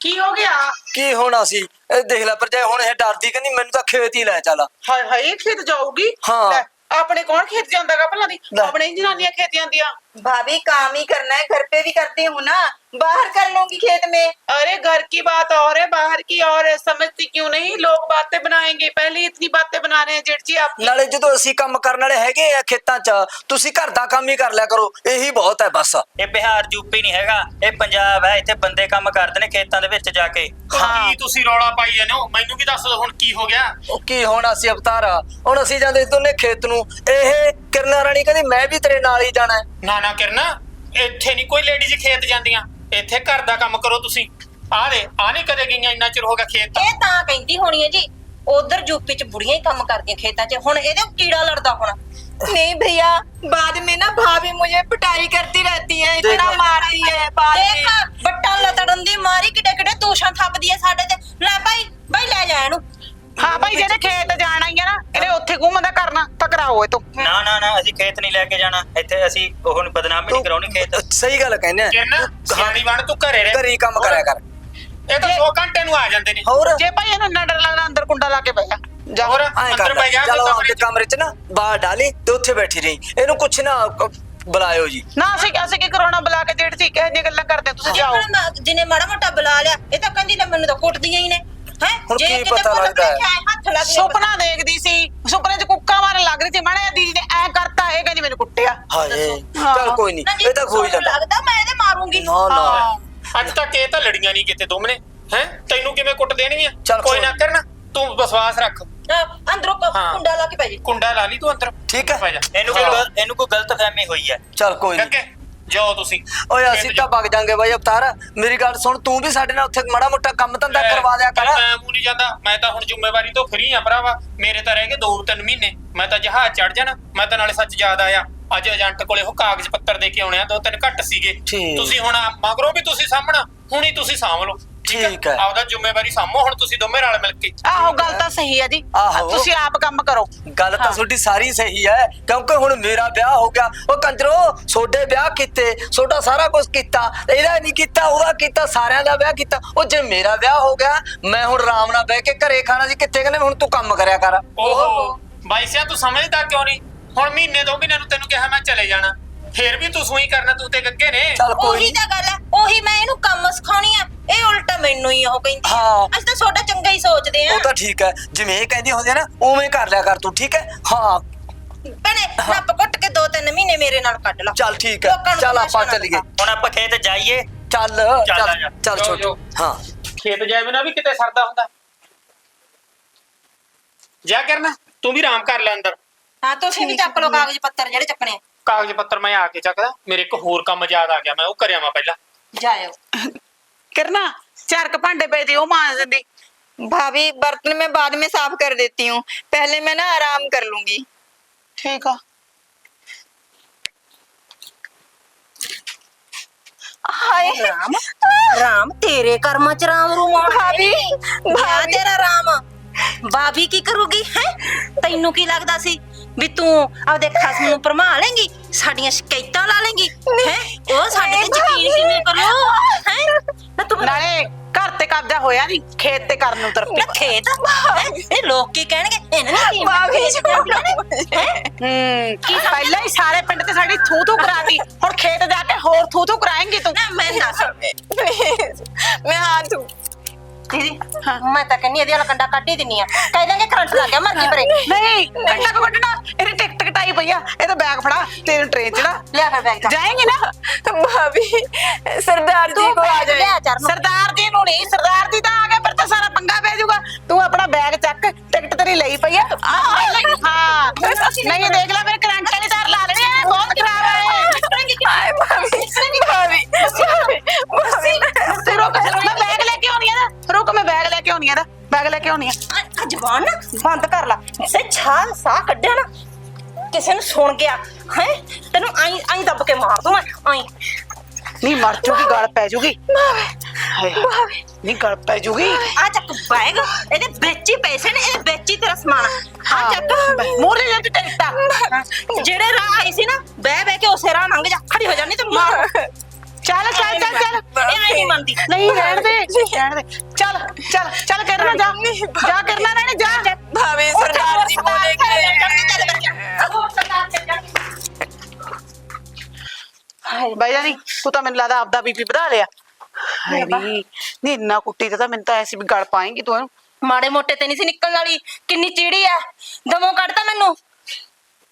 ਕੀ ਹੋ ਗਿਆ? ਕੀ ਹੋਣਾ ਸੀ? ਇਹ ਦੇਖ ਲੈ ਪਰ ਜੇ ਹੁਣ ਇਹ ਡਰਦੀ ਕਹਿੰਦੀ ਮੈਨੂੰ ਤਾਂ ਖੇਤ ਹੀ ਲੈ ਚੱਲ। ਹਾਏ ਹਾਏ ਖੇਤ ਜਾਊਗੀ? ਹਾਂ। ਲੈ, ਆਪਣੇ ਕੌਣ ਖੇਤ ਜਾਂਦਾਗਾ ਭਲਾ ਦੀ? ਲੈ। ਆਪਣੇ ਹੀ ਜਨਾਨੀਆਂ ਖੇਤ ਜਾਂਦੀਆਂ। भाभी काम ही करना है घर पे भी करती हूँ ना बाहर कर लूंगी खेत में अरे घर की बात और है बाहर की और है समझती क्यों नहीं लोग बातें बनाएंगे पहले ही इतनी बातें बना रहे हैं जेठ जी आप ਨਾਲੇ ਜਦੋਂ ਅਸੀਂ ਕੰਮ ਕਰਨ ਵਾਲੇ ਹੈਗੇ ਆ ਖੇਤਾਂ 'ਚ ਤੁਸੀਂ ਘਰ ਦਾ ਕੰਮ ਹੀ ਕਰ ਲਿਆ ਕਰੋ ਇਹੀ ਬਹੁਤ ਹੈ ਬਸ ਇਹ ਬਿਹਾਰ ਯੂਪੀ ਨਹੀਂ ਹੈਗਾ ਇਹ ਪੰਜਾਬ ਹੈ ਇੱਥੇ ਬੰਦੇ ਕੰਮ ਕਰਦੇ ਨੇ ਖੇਤਾਂ ਦੇ ਵਿੱਚ ਜਾ ਕੇ ਹਾਂ। ਕੀ ਤੁਸੀਂ ਰੌਲਾ ਪਾਈ ਜਾਂਦੇ ਹੋ ਮੈਨੂੰ ਵੀ ਦੱਸ ਦਿਓ ਹੁਣ ਕੀ ਹੋ ਗਿਆ ਉਹ ਕੀ ਹੋਣਾ ਸੀ ਅਵਤਾਰ ਹੁਣ ਅਸੀਂ ਜਾਂਦੇ ਸੀ ਦੋਨੇ ਖੇਤ ਨੂੰ ਇਹ ਕਿਰਨਾ ਰਾਣੀ ਕਹਿੰਦੀ ਮੈਂ ਵੀ ਤੇਰੇ ਨਾਲ ਹੀ ਜਾਣਾ ਹੈ ਨਾ ਨਾ ਕਰਨਾ ਇੱਥੇ ਨਹੀਂ ਕੋਈ ਲੇਡੀਜ਼ ਖੇਤ ਜਾਂਦੀਆਂ ਇੱਥੇ ਘਰ ਦਾ ਕੰਮ ਕਰੋ ਤੁਸੀਂ ਆ ਦੇ ਆ ਨਹੀਂ ਕਦੇ ਗਈਆਂ ਇੰਨਾ ਚਿਰ ਹੋ ਗਿਆ ਖੇਤ ਤਾਂ ਇਹ ਤਾਂ ਕਹਿੰਦੀ ਹੋਣੀ ਹੈ ਜੀ ਉਧਰ ਯੂਪੀ 'ਚ ਬੁੜੀਆਂ ਹੀ ਕੰਮ ਕਰਦੀਆਂ ਖੇਤਾਂ 'ਚ ਹੁਣ ਇਹਦੇ ਕੀੜਾ ਲੜਦਾ ਹੁਣ नहीं भैया बाद में ना भाभी मुझे पिटाई करती रहती है इतना देखो। मारती है बाद ਦੇਖ में ਬੱਟਾਂ ਲਤੜਨ ਦੀ ਮਾਰੀ ਕਿਡੇ ਕਿਡੇ ਦੋਸ਼ਾਂ ਥੱਪਦੀ ਐ ਸਾਡੇ ਤੇ ਲੈ ਭਾਈ ਭਾਈ ਇਹ ਤੋਂ? ਨਾ ਨਾ ਨਾ ਅਸੀਂ ਖੇਤ ਨਹੀਂ ਲੈ ਕੇ ਜਾਣਾ। ਇੱਥੇ ਅਸੀਂ ਉਹ ਨੀ ਬਦਨਾਮੀ ਨਹੀਂ ਕਰਾਉਣੀ ਖੇਤ। ਸਹੀ ਗੱਲ ਕਹਿੰਦੇ ਕਿਰਨ ਸਿਆਣੀ ਬਣ ਤੂੰ ਘਰੇ ਰਹਿ। ਘਰੀ ਕੰਮ ਕਰਿਆ ਕਰ। ਇਹ ਤਾਂ 2 ਘੰਟੇ ਨੂੰ ਆ ਜਾਂਦੇ ਨੇ। ਹੋਰ? ਜੇ ਭਾਈ ਇਹਨੂੰ ਡਰ ਲੱਗਦਾ ਅੰਦਰ ਕੁੰਡਾ ਲਾ ਕੇ ਬਹਿ ਜਾ। ਜਾ ਹੋਰ? ਅੰਦਰ ਬਹਿ ਜਾ ਚਲੋ ਤੂੰ ਆਪਦੇ ਕਮਰੇ 'ਚ। ਨਾ ਬਾਹਰ ਡਾਲੀ ਤੇ ਉੱਥੇ ਬੈਠੀ ਰਹੀ। ਇਹਨੂੰ ਕੁਛ ਨਾ ਬੁਲਾਇਓ ਜੀ। ਨਾ ਅਸੀਂ ਅਸੀਂ ਕੀ ਕਰਾਉਣਾ? ਬੁਲਾ ਕੇ ਜੇਠ ਜੀ ਕਿਹੋ ਜਿਹੀਆਂ ਗੱਲਾਂ ਕਰਦੇ ਤੁਸੀਂ ਜਾਓ। ਜਿਹਨੇ ਮਾੜਾ ਮੋਟਾ ਬੁਲਾ ਲਿਆ ਇਹ ਤਾਂ ਕਹਿੰਦੀ ਲੈ ਮੈਨੂੰ ਤਾਂ ਕੁੱਟਦੀਆਂ ਹੀ ਨੇ। ਹੁਣ ਕੀ ਪਤਾ ਲੱਗਦਾ ਹੈ? ਹੱਥ ਲੱਗ ਗਿਆ ਸੁਪਨਾ ਦੇਖਦੀ ਸੀ ਸੁਪਨੇ 'ਚ ਕੁੱਕਾ ਮਾਰਨ ਲੱਗ ਰਹੀ ਸੀ। ਜਿਹਾ ਦੀਦੀ ਨੇ ਐ ਕਰਤਾ ਇਹ ਕਹਿੰਦੀ ਮੈਨੂੰ ਕੁੱਟਿਆ। ਹਾਏ ਹਾਂ। ਚਲ ਕੋਈ ਨਹੀਂ ਨਾ ਜੀ, ਇਹ ਤਾਂ ਖੋਈ ਤੁਹਾਨੂੰ ਜਾਂਦਾ। ਲੱਗਦਾ ਮੈਂ ਇਹਦੇ ਮਾਰੂੰਗੀ। ਨਾ ਨਾ। ਹਾਂ। ਅੱਜ ਤੱਕ ਇਹ ਤਾਂ ਲੜੀਆਂ ਨਹੀਂ ਕਿਤੇ ਦੋਵੇਂ ਹੈ? ਤੈਨੂੰ ਕਿਵੇਂ ਕੁੱਟ ਦੇਣਗੀਆਂ? ਚੱਲ ਕੋਈ ਕੋਈ ਨਾ ਕਰਨ ਤੂੰ ਵਿਸ਼ਵਾਸ ਰੱਖ। ਅਹ ਅੰਦਰੋਂ ਕ- ਹਾਂ। ਕੁੰਡਾ ਲਾ ਕੇ ਪੈ ਜੀ। ਕੁੰਡਾ ਲਾ ਲਈ ਤੂੰ ਅੰਦਰ। ਠੀਕ ਹੈ। ਪੈ ਜਾ। ਇਹਨੂੰ ਕੋਈ। ਗਲ- ਇਹਨੂੰ ਕੋਈ ਗਲਤ ਫਹਿਮੀ ਹੋਈ ਹੈ। ਚਲ ਕੋਈ ਨਹੀਂ ਅੱਗੇ ਜਾਓ ਤੁਸੀਂ। ਓਏ ਅਸੀਂ ਤਾਂ। ਵਗ ਜਾਾਂਗੇ ਬਾਈ ਅਵਤਾਰ। ਮੇਰੀ ਗੱਲ ਸੁਣ ਤੂੰ ਵੀ ਸਾਡੇ ਨਾਲ ਉੱਥੇ ਮਾੜਾ ਮੋਟਾ ਕੰਮ ਧੰਦਾ ਕਰਵਾ ਦਿਆ ਕਰ। ਮੈਂ ਮੂੰਹ ਨਹੀਂ ਜਾਂਦਾ। ਮੈਂ ਤਾਂ ਹੁਣ ਜ਼ਿੰਮੇਵਾਰੀ ਤੋਂ ਫਰੀ ਆ ਭਰਾਵਾ। ਮੇਰੇ ਤਾਂ ਰਹਿ ਗਏ 2-3 ਮਹੀਨੇ। ਮੈਂ ਤਾਂ ਜਹਾਜ਼ ਚੜ ਜਾਣਾ। ਮੈਂ ਤਾਂ ਨਾਲੇ ਸੱਚ ਯਾਦ ਆਇਆ। ਅੱਜ ਏਜੰਟ ਕੋਲੇ ਉਹ ਕਾਗਜ਼ ਪੱਤਰ ਦੇ ਕੇ ਆਉਣੇ ਆ। ਦੋ ਤਿੰਨ ਘੱਟ ਸੀਗੇ। ਤੁਸੀਂ ਹੁਣ ਮਗਰੋਂ ਵੀ ਤੁਸੀਂ ਸਾਹਮਣਾ। ਹੁਣੀ ਤੁਸੀਂ ਸਾਂਭ ਲਓ। ਠੀਕ ਹੈ। ਆਪਦਾ ਜ਼ਿੰਮੇਵਾਰੀ ਸਾਂਭੋ ਹੁਣ ਤੁਸੀਂ ਦੋਵੇਂ ਰਲ ਮਿਲ ਕੇ। ਆਹੋ ਗੱਲ ਤਾਂ ਸਹੀ ਹੈ ਜੀ। ਆਹੋ। ਤੁਸੀਂ ਆਪ ਕੰਮ ਕਰੋ। ਗੱਲ ਤਾਂ ਹਾਂ। ਤੁਹਾਡੀ ਸਾਰੀ ਸਹੀ ਹੈ ਕਿਉਂਕਿ ਹੁਣ ਮੇਰਾ ਵਿਆਹ ਹੋ ਗਿਆ। ਉਹ ਕੰਜਰੋ ਸੋਡੇ ਵਿਆਹ ਕੀਤੇ ਸੋਡਾ ਸਾਰਾ ਕੁਝ ਕੀਤਾ ਇਹਦਾ ਨਹੀਂ ਕੀਤਾ ਉਹਦਾ ਕੀਤਾ ਸਾਰਿਆਂ ਦਾ ਵਿਆਹ ਕੀਤਾ। ਉਹ ਜੇ ਮੇਰਾ ਵਿਆਹ ਹੋ ਗਿਆ ਮੈਂ ਹੁਣ ਆਰਾਮ ਨਾਲ ਬਹਿ ਕੇ ਘਰੇ ਖਾਣਾ ਸੀ ਕਿੱਥੇ ਕਹਿੰਦੇ ਹੁਣ ਤੂੰ ਕੰਮ ਕਰਿਆ ਕਰ। ਓਹੋ। ਬਾਈਸਿਆ ਤੂੰ ਸਮਝਦਾ ਕਿਉਂ ਨਹੀਂ? ਹੁਣ ਮਹੀਨੇ ਦੋ ਮਹੀਨੇ ਨੂੰ ਤੈਨੂੰ ਕਿਹਾ ਮੈਂ ਚਲੇ ਜਾਣਾ। ਫੇਰ ਵੀ ਤੂੰ ਸੂਈ ਕਰਨਾ ਤੂੰ ਤੇ ਗੱਗੇ ਨੇ। ਚੱਲ ਕੋਈ ਉਹੀ। ਤਾਂ ਗੱਲ ਹੈ ਉਹੀ ਮੈਂ ਇਹਨੂੰ ਕੰਮ ਸਿਖਾਉਣੀ ਆ। ਇਹ ਉਲਟਾ ਮੈਨੂੰ ਹੀ ਉਹ ਕਹਿੰਦੀ। ਹਾਂ। ਅਸੀਂ ਤਾਂ ਤੁਹਾਡਾ ਚੰਗਾ ਹੀ ਸੋਚਦੇ ਆ ਉਹ ਤਾਂ ਠੀਕ ਹੈ। ਜਿਵੇਂ ਇਹ ਕਹਿੰਦੀ ਹੁੰਦੀ ਆ ਨਾ ਉਵੇਂ ਕਰ ਲਿਆ ਕਰ ਤੂੰ ਠੀਕ ਹੈ? ਹਾਂ। ਭੈਣੇ ਨੱਪ ਕੁੱਟ ਕੇ ਦੋ ਤਿੰਨ ਮਹੀਨੇ ਮੇਰੇ ਨਾਲ ਕੱਢ ਲਾ। ਚੱਲ ਠੀਕ ਹੈ। ਨੂੰ ਚੱਲ ਤਮਾਸ਼ਾ ਆਪਾਂ ਨਾ ਚੱਲੀਏ। ਹੁਣ ਆਪਾਂ ਖੇਤ ਜਾਈਏ। ਚੱਲ ਚੱਲ ਚੱਲ ਆ ਜਾ। ਚੱਲ ਜਾਓ, ਛੋਟੂ। ਜਾਓ। ਹਾਂ। ਖੇਤ ਜਾਏ ਬਿਨਾ ਵੀ ਕਿਤੇ ਸਰਦਾ ਹੁੰਦਾ। ਜਾ ਕਰਨਾ ਤੂੰ ਵੀ ਆਰਾਮ ਕਰ ਲੈ ਅੰਦਰ। ਹਾਂ ਤੁਸੀਂ ਵੀ ਚੱਕ ਲਓ ਕਾਗਜ਼ ਪੱਤਰ ਜਿਹੜੇ ਚੱਕਣੇ ਆ। ਕਾਗਜ਼ ਪੱਤਰ ਮੈਂ ਆ ਕੇ ਚੱਕਦਾ। ਮੇਰੇ ਇੱਕ ਹੋਰ ਕੰਮ ਯਾਦ ਆ ਗਿਆ ਮੈਂ ਉਹ ਕਰਿਆ ਮੈਂ ਪਹਿਲਾਂ। ਜਾਇਓ। करना चार के भांडे पे थे वो मांज दी। भाभी बर्तन में बाद में साफ़ कर देती हूँ। पहले मैं ना आराम कर लूँगी। ठीक है हाय। राम राम तेरे कर्म च राम रू भाभी भाभी। तेरा राम। भाभी की करोगी है? तेनू की लगता सी? ਵੀ ਤੂੰ ਆਪਦੇ ਖਸਮ ਨੂੰ ਭਰਮਾ ਲੇਂਗੀ ਸਾਡੀਆਂ ਸ਼ਿਕਾਇਤਾਂ ਲਾ ਲੇਂਗੀ ਹੈ? ਉਹ ਸਾਡੇ ਤੇ ਯਕੀਨ ਕਿਵੇਂ ਕਰੂ? ਹੈ? ਨਾ ਤੂੰ ਨਾਲੇ ਘਰ ਤੇ ਕਬਜ਼ਾ ਹੋਇਆ ਨਹੀਂ ਖੇਤ ਤੇ ਕਰਨ ਨੂੰ ਤਰਪੀ ਖੇਤ। ਇਹ ਲੋਕ ਕੀ ਕਹਿਣਗੇ? ਇਹਨਾਂ ਨੇ ਕੀ ਮੈਂ ਖੇਤ ਜਾਂਦੀਆਂ ਨੇ? ਪਹਿਲਾਂ ਹੀ ਸਾਰੇ ਪਿੰਡ ਤੇ ਸਾਡੀ ਥੂ ਥੂ ਕਰਾਤੀ ਹੁਣ ਖੇਤ ਜਾ ਕੇ ਹੋਰ ਥੂ ਥੂ ਕਰਾਏਂਗੀ ਤੂੰ। ਨਾ ਮੈਂ ਦੱਸ ਮੈਂ ਦੀਦੀ ਮੈਂ ਤਾਂ ਕਹਿੰਨੀ ਇਹਦੇ ਨਾਲ ਕੰਡਾ ਕੱਢ ਦਿੰਨੀ ਆ ਕਹਿ ਦਾਂਗੇ ਕਰੰਟ ਲੱਗ ਗਿਆ ਮਰ ਜੀ ਪਰੇ ਨਹੀਂ। ਕੰਡਾ ਕੋ ਕੱਢਣਾ ਇਹਦੀ ਟਿਕਟ ਕਟਾਈ ਪਈ ਆ ਇਹ ਤਾਂ ਬੈਗ ਫੜਾ ਤੇਰੇ ਟ੍ਰੇਨ ਚੜਾ ਲਿਆ ਫਿਰ ਬੈਗ ਜਾਏਂਗੇ ਨਾ? ਤਾਂ ਭਾਬੀ ਸਰਦਾਰ ਜੀ ਕੋ ਆ ਜਾਏ। ਸਰਦਾਰ ਜੀ ਨੂੰ ਨਹੀਂ ਸਰਦਾਰ ਜੀ ਤਾਂ ਆ ਗਏ ਪਰ ਤਾਂ ਸਾਰਾ ਪੰਗਾ ਪੈ ਜਾਊਗਾ। ਤੂੰ ਆਪਣਾ ਬੈਗ ਚੱਕ ਟਿਕਟ ਤੇਰੀ ਲਈ ਪਈ ਆ। ਹਾਂ। ਨਹੀਂ ਦੇਖ ਲੈ ਮੇਰੇ ਕਰੰਟ ਵਾਲੀ ਤਾਰ ਲਾ ਲੈਣੀ ਬਹੁਤ ਖਰਾਬ ਹੈ ਭਾਬੀ ਭਾਬੀ। ਰੁਕ ਮੈਂ ਬੈਗ ਲੈ ਕੇ ਆਉਣੀ ਆ ਨਾ ਬੈਗ ਲੈ ਕੇ ਆਉਣੀ ਆ। ਆ ਜ਼ਬਾਨ ਨਾ ਬੰਦ ਕਰ ਲਾ। ਸੇ ਛਾਲ ਸਾਹ ਕੱਢਿਆ ਨਾ ਕਿਸੇ ਨੂੰ ਸੁਣ ਗਿਆ। ਹੈ? ਤੈਨੂੰ ਆਈ ਆਈ ਦੱਬ ਕੇ ਮਾਰ ਦੂੰ ਮੈਂ ਆਈ। ਨਹੀਂ ਮਰ ਜੂਗੀ ਗਲ ਪੈ ਜੂਗੀ। ਹਾਏ ਨਹੀਂ ਗਲ ਪੈ ਜੂਗੀ। ਆ ਚੱਕ ਬੈਗ ਇਹਦੇ ਵਿੱਚ ਹੀ ਪੈਸੇ ਨੇ ਇਹਦੇ ਵਿੱਚ ਹੀ ਤੇਰਾ ਸਮਾਨ। ਆ ਚੱਕ। ਮੋਰੇ ਜੇ ਟਿਕਟਾ? ਜਿਹੜੇ ਰਾਹ ਆਈ ਸੀ ਨਾ ਬਹਿ ਬਹਿ ਕੇ ਉਸੇ ਰਾਹ ਲੰਘ ਜਾ ਖੜੀ ਹੋ ਜਾਣੀ ਤੇ ਮਾਰ। ਚੱਲ ਚੱਲ ਚੱਲ ਚੱਲ। ਇਹ ਨਹੀਂ ਮੰਨਦੀ। ਨਹੀਂ ਰਹਿਣ ਦੇ। ਰਹਿਣ ਦੇ। ਚੱਲ ਚੱਲ ਚੱਲ ਕਰਨਾ ਜਾ। ਜਾ ਕਰਨਾ ਰਹਿਣੇ ਜਾ। ਭਾਵੇਂ ਸਰਦਾਰ ਜੀ ਬੋਲੇਗੇ। ਬਾਈ ਜਾਨੀ ਤੂੰ ਤਾਂ ਮੈਨੂੰ ਲੱਗਦਾ ਆਪਦਾ ਬੀਪੀ ਵਧਾ ਲਿਆ। ਹਾਏ ਨਹੀਂ ਇੰਨਾ ਕੁੱਟੀ ਤਾਂ ਮੈਨੂੰ ਤਾਂ ਐਸੀ ਵੀ ਗਲ ਪਾਏਗੀ ਤੂੰ ਮਾੜੇ ਮੋਟੇ ਤੇ ਨਹੀਂ ਸੀ ਨਿਕਲਣ ਵਾਲੀ। ਕਿੰਨੀ ਚੀੜੀ ਐ। ਦਮੋਂ ਕੱਢਦਾ ਮੈਨੂੰ।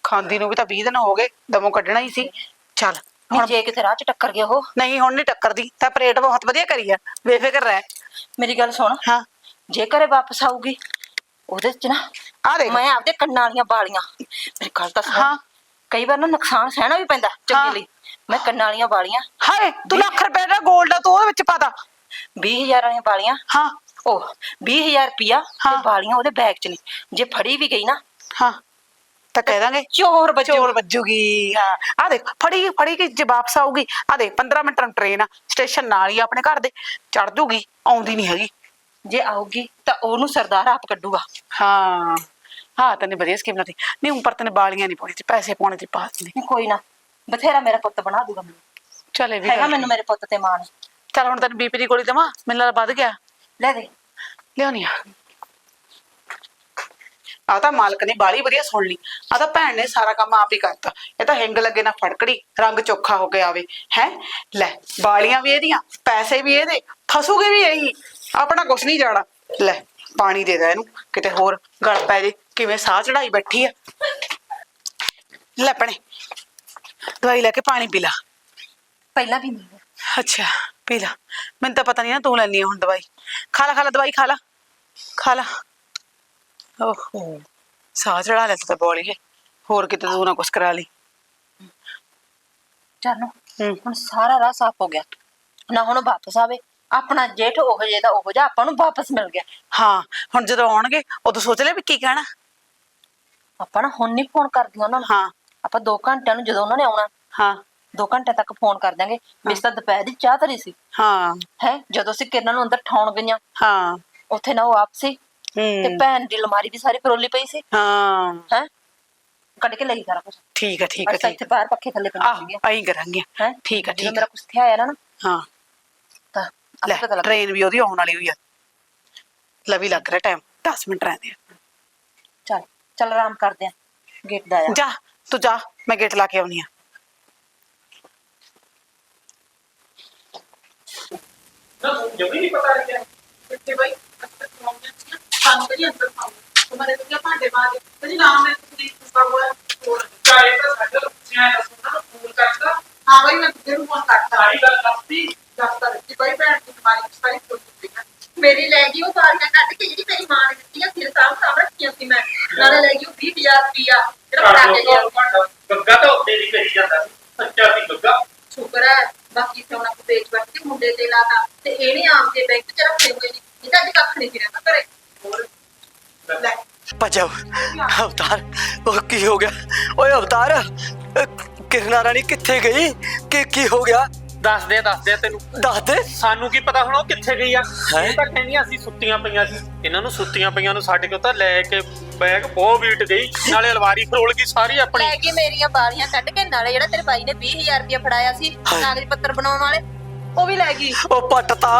ਖਾਂਦੀ ਨੂੰ ਵੀ ਤਾਂ 20 ਦਿਨ ਹੋ ਗਏ। ਦਮੋਂ ਕੱਢਣਾ ਹੀ ਸੀ। ਚੱਲ। ਹੁਣ ਹੁਣ ਜੇ ਕਿਤੇ ਰਾਹ ਚ ਟੱਕਰ ਗਿਆ ਉਹ। ਨਹੀਂ ਹੁਣ ਨਹੀਂ ਟੱਕਰਦੀ। ਤਾਂ ਪਰੇਡ ਬਹੁਤ ਵਧੀਆ ਕਰੀ ਆ। ਬੇਫਿਕਰ ਰਹਿ। ਮੇਰੀ ਗੱਲ ਸੁਣ। ਹਾਂ। ਜੇ ਘਰੇ ਵਾਪਸ ਆਊਗੀ ਉਹਦੇ ਚ ਨਾ ਆ ਦੇਖ। ਮੈਂ ਆਪਦੇ ਕੰਨਾਂ ਵਾਲੀਆਂ ਬਾਲੀਆਂ ਮੇਰੀ ਗੱਲ ਤਾਂ ਸੁਣ। ਹਾਂ। ਕਈ ਵਾਰ ਨਾ ਨੁਕਸਾਨ ਸਹਿਣਾ ਵੀ ਪੈਂਦਾ ਹਾਂ। ਚੰਗੇ ਲਈ। ਮੈਂ ਕੰਨਾਂ ਵਾਲੀਆਂ ਬਾਲੀਆਂ ਹਾਏ ਤੂੰ ਲੱਖ ਰੁਪਏ ਦਾ 골ਡ ਆ ਤੂੰ ਉਹਦੇ ਵਿੱਚ ਪਾਦਾ 20000 ਵਾਲੀਆਂ ਬਾਲੀਆਂ ਹਾਂ। ਉਹ 20000 ਰੁਪਿਆ ਤੇ ਹਾਂ। ਬਾਲੀਆਂ ਉਹਦੇ ਬੈਗ ਚ ਨੇ। ਜੇ ਫੜੀ ਵੀ ਗਈ ਨਾ ਹਾਂ। ਤਾਂ ਕਹਿ ਦਾਂਗੇ ਚੋਰ ਬੱਜੂ ਚੋਰ ਵੱਜੂਗੀ ਹਾਂ। ਆ ਦੇਖ ਫੜੀ ਫੜੀ ਕਿ ਜੇ ਵਾਪਸ ਆਊਗੀ। ਆ ਦੇਖ 15 ਮਿੰਟ ਨੂੰ ਟ੍ਰੇਨ ਆ ਸਟੇਸ਼ਨ ਨਾਲ ਹੀ ਆ ਆਪਣੇ ਘਰ ਦੇ। ਚੜ ਜੂਗੀ ਆਉਂਦੀ ਨਹੀਂ ਹੈਗੀ। ਜੇ ਆਊਗੀ ਤਾਂ ਉਹਨੂੰ ਸਰਦਾਰ ਆਪ ਕੱਢੂਗਾ। ਹਾਂ। ਹਾਂ ਤੈਨੇ ਵਧੀਆ ਸਕੀਮ ਲਾਤੀ ਨਹੀਂ ਉੱਪਰ ਤੈਨੇ ਬਾਲੀਆਂ ਨਹੀਂ ਪਾਉਣੀ ਤੇ ਪੈਸੇ ਪਾਉਣੇ ਤੇ ਪਾ ਦਿੰਦੇ। ਨਹੀਂ ਕੋਈ ਨਾ। ਬਥੇਰਾ ਮੇਰਾ ਪੁੱਤ ਬਣਾ ਦੂਗਾ ਮੈਨੂੰ। ਚਲੇ ਵੀ ਹੈਗਾ ਮੈਨੂੰ ਮੇਰੇ ਪੁੱਤ ਤੇ ਮਾਣ। ਚੱਲ ਹੁਣ ਤੈਨੂੰ ਬੀਪੀ ਦੀ ਗੋਲੀ ਦਵਾਂ? ਮੈਨੂੰ ਲੱਗਦਾ ਵੱਧ ਗਿਆ। ਲੈ ਦੇ। ਲਿਆਉਣੀ ਆ। ਆ ਤਾਂ ਮਾਲਕ ਨੇ ਬਾਲੀ ਵਧੀਆ ਸੁਣ ਲਈ। ਆ ਤਾਂ ਭੈਣ ਨੇ ਸਾਰਾ ਕੰਮ ਆਪ ਹੀ ਕਰਤਾ। ਇਹ ਤਾਂ ਹਿੰਗ ਲੱਗੇ ਨਾ ਫੜਕੜੀ ਰੰਗ ਚੋਖਾ ਹੋ ਕੇ ਆਵੇ। ਹੈ? ਲੈ ਬਾਲੀਆਂ ਵੀ ਇਹਦੀਆਂ ਪੈਸੇ ਵੀ ਇਹਦੇ ਫਸੂਗੇ ਵੀ ਇਹੀ। ਆਪਣਾ ਕੁਛ ਨਹੀਂ ਜਾਣਾ। ਲੈ ਪਾਣੀ ਦੇ ਦੇ ਇਹਨੂੰ ਕਿਤੇ ਹੋਰ ਗਲ ਪੈ ਜੇ। ਕਿਵੇਂ ਸਾਹ ਚੜਾਈ ਬੈਠੀ ਆ? ਲੈ ਪਣੇ ਦਵਾਈ ਲੈ ਕੇ ਪਾਣੀ ਪੀ ਲਾ। ਪਹਿਲਾਂ ਵੀ ਨਹੀਂ। ਅੱਛਾ ਪੀ ਲਾ। ਮੈਨੂੰ ਤਾਂ ਪਤਾ ਨਹੀਂ ਨਾ ਤੂੰ ਲੈਣੀ ਹੁਣ ਦਵਾਈ। ਖਾ ਲਾ ਖਾ ਲਾ ਦਵਾਈ ਖਾ ਲਾ। ਖਾ ਲਾ। ਓਹੋ ਸਾਹ ਚੜਾ ਲੈ ਤਾਂ ਬੋਲੀ ਹੋਰ ਕਿਤੇ ਤੂੰ ਨਾ ਕੁਛ ਕਰਾ ਲਈ। ਹੂੰ। ਹੁਣ ਸਾਰਾ ਰਾਹ ਸਾਫ਼ ਹੋ ਗਿਆ। ਨਾ ਹੁਣ ਵਾਪਸ ਆਵੇ ਆਪਣਾ ਜੇਠ ਉਹ ਜੇ ਦਾ ਉਹ ਜਿਹਾ ਆਪਾਂ ਨੂੰ ਵਾਪਸ ਮਿਲ ਗਿਆ। ਹਾਂ ਹੁਣ ਜਦੋਂ ਆਉਣਗੇ ਉਦੋਂ ਸੋਚ ਲੈ ਵੀ ਕੀ ਕਹਿਣਾ। ਆਪਾਂ ਨਾ ਹੁਣ ਨਹੀਂ ਫੋਨ ਕਰਦੀਆਂ ਉਹਨਾਂ ਨੂੰ। ਹਾਂ। ਆਪਾਂ 2 ਘੰਟਿਆਂ ਨੂੰ ਜਦੋਂ ਉਹਨਾਂ ਨੇ ਆਉਣਾ ਹਾਂ। 2 ਘੰਟੇ ਤੱਕ ਫੋਨ ਕਰ ਦਾਂਗੇ ਇਸ ਤਾਂ ਦੁਪਹਿਰ ਦੀ ਚਾਹ ਧਰੀ ਸੀ। ਹਾਂ। ਹੈ ਜਦੋਂ ਅਸੀਂ ਕਿਰਨਾਂ ਨੂੰ ਅੰਦਰ ਠਾਉਣ ਗਈਆਂ। ਹਾਂ। ਉੱਥੇ ਨਾ ਉਹ ਆਪ ਸੀ। ਤੇ ਭੈਣ ਦੀ ਅਲਮਾਰੀ ਵੀ ਸਾਰੀ ਪਰੋਲੀ ਪਈ ਸੀ। ਹਾਂ। ਹੈ? ਕੱਢ ਕੇ ਲਈ ਸਾਰਾ ਕੁਝ ਠੀਕ ਹੈ ਠੀਕ ਹੈ ਅੱਛਾ ਠੀਕ ਇੱਥੇ ਬਾਹਰ ਪੱਖੇ ਥੱਲੇ ਪੈ ਆਹ ਗਿਆ ਆਈ ਕਰਾਂਗੇ। ਹੈ? ਠੀਕ ਹੈ ਠੀਕ ਮੇਰਾ ਹੈ ਕੁਝ ਥਿਆ ਆਇਆ ਨਾ ਹਾਂ। ਤਾਂ ਲੈ ਲੱਗ ਟ੍ਰੇਨ ਵੀ ਉਹਦੀ ਆਉਣ ਵਾਲੀ ਹੋਈ ਆ। ਲਵੀ ਲੱਗ ਰਿਹਾ ਟਾਈਮ 10 ਮਿੰਟ ਰਹਿੰਦੇ ਆ। ਚੱਲ ਚੱਲ ਆਰਾਮ ਕਰਦੇ ਆ। ਗੇਟ ਦਾ ਆ ਜਾ ਤੂੰ ਜਾ ਮੈਂ ਗੇਟ ਲਾ ਕੇ ਆਉਣੀ ਆ। ਨਾ ਜਮੀ ਨਹੀਂ ਪਤਾ ਲੱਗਿਆ। ਕਿੱਥੇ ਬਾਈ ਸਾਨੂੰ ਕਿਹੜੀ ਅੰਦਰ ਪਾਉਂਦਾ ਮੈਂ ਤੇ ਕਿਹਾ ਭਾਂਡੇ ਮਾਰ ਕਹਿੰਦੀ ਨਾ ਮੈਂ ਤੁਸੀਂ ਕੁਸਾ ਬੋਲਾ ਹੋਰ ਚਾਹੇ ਤਾਂ ਸਾਡਾ ਪੁੱਛਿਆ ਤਾਂ ਸੁਣਨਾ ਫੋਨ ਕਰਦਾ ਹਾਂ ਬਈ ਮੈਂ ਤੇਰੇ ਫੋਨ ਕਰਦਾ ਆਈ ਗੱਲ ਦੱਸਦੀ ਦੱਸਦਾ ਕਿ ਬਈ ਭੈਣ ਦੀ ਮਾਰੀ ਸਾਰੀ ਫੋਨ ਦਿੱਤੀ ਮੇਰੀ ਲੈ ਗਈ ਉਹ ਬਾਰੀਆਂ ਕੱਢ ਕੇ ਜਿਹੜੀ ਮੇਰੀ ਮਾਂ ਨੇ ਦਿੱਤੀ ਆ ਫਿਰ ਸਾਹਮਣੇ ਰੱਖੀਆਂ ਸੀ ਮੈਂ ਨਾਲ ਲੈ ਗਈ ਉਹ 20000 ਰੁਪਿਆ ਜਿਹੜਾ ਪਟਾ ਕੇ ਗਿਆ ਭਜਾ ਅਵਤਾਰ ਉਹ ਕੀ ਹੋ ਗਿਆ? ਓਏ ਅਵਤਾਰ ਕਿਰਨਾ ਰਾਣੀ ਕਿੱਥੇ ਗਈ? ਕੀ ਕੀ ਹੋ ਗਿਆ? ਦੱਸ ਦੇ ਦੱਸ ਦੇ ਤੈਨੂੰ। ਦੱਸ ਦੇ। ਸਾਨੂੰ ਕੀ ਪਤਾ ਹੁਣ ਉਹ ਕਿੱਥੇ ਗਈ ਆ? ਇਹ ਤਾਂ ਕਹਿੰਦੀਆਂ ਅਸੀਂ ਸੁੱਤੀਆਂ ਪਈਆਂ ਸੀ। ਇਹਨਾਂ ਨੂੰ ਸੁੱਤੀਆਂ ਪਈਆਂ ਨੂੰ ਸਾਡੇ ਕੋਲ ਤਾਂ ਲੈ ਕੇ ਬੈਗ ਬਹੁਤ ਵੀਟ ਗਈ। ਨਾਲੇ ਅਲਵਾਰੀ ਫਰੋਲ ਗਈ ਸਾਰੀ ਆਪਣੀ। ਲੈ ਕੇ ਮੇਰੀਆਂ ਬਾਲੀਆਂ ਕੱਢ ਕੇ ਨਾਲੇ ਜਿਹੜਾ ਤੇਰੇ ਬਾਈ ਨੇ 20000 ਰੁਪਇਆ ਫੜਾਇਆ ਸੀ। ਕਾਗਜ਼ ਪੱਤਰ ਬਣਾਉਣ ਵਾਲੇ। ਉਹ ਵੀ ਲੈ ਗਈ। ਉਹ ਪੱਟਤਾ।